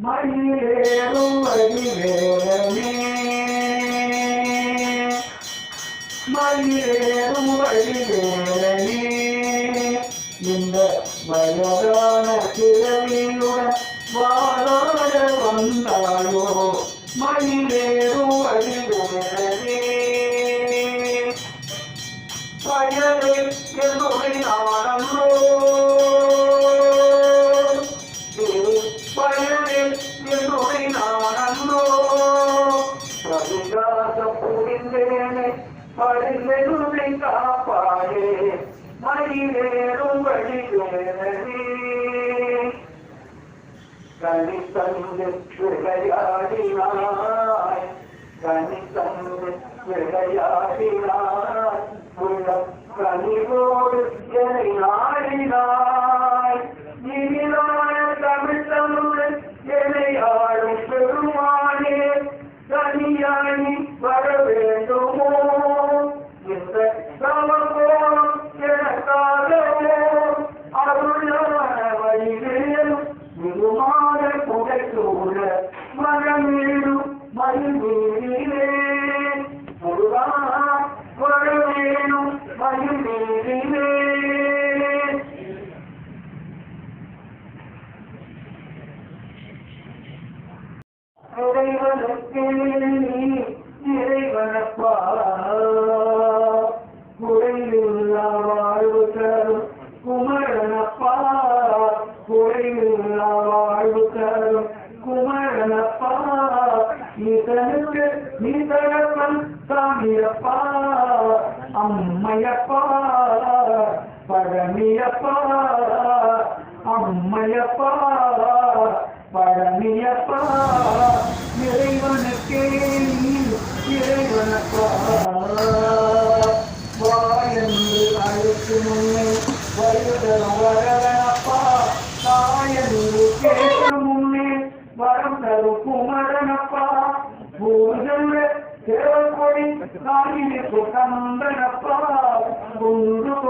மயிலேறும் வழிவேலனே மயிலேறும் வழிவேலனே இந்த வயதான கிழவியுடன் வாழாட வந்தாயோ மயிலேறும் வழிவேலனே பயனே என்னுடைய நாடன்றோ படைந்தருளை காப்பாயே மயிலேறும் வழிவேனே கனி தந்து விளையாடினாய் கனி தந்து விளையாடினாய் உள்ளம் கனிவோடு என்னை நாடினாய். இனிதான தமிழ் தமிழ் என்னை ஆளும் பெருமானே தனியானி வர வேண்டுமோ? வரவேணும் மயிலே நீ இறைவனப்பா குறைவில்லா வாழ்வு தரும் குமரனப்பா. குறைவில்லா வாழ்வு தரும் குமரனப்பா. இதனுக்கு நீதரப்பன் சாமியப்பா அம்மையப்பா பழமியப்பா அம்மையப்பா பழமியப்பா இறைவனுக்கே நீ இறை தேவக்கொடி காலிலே புகந்தனப்பா குன்று தோறும் ஆடு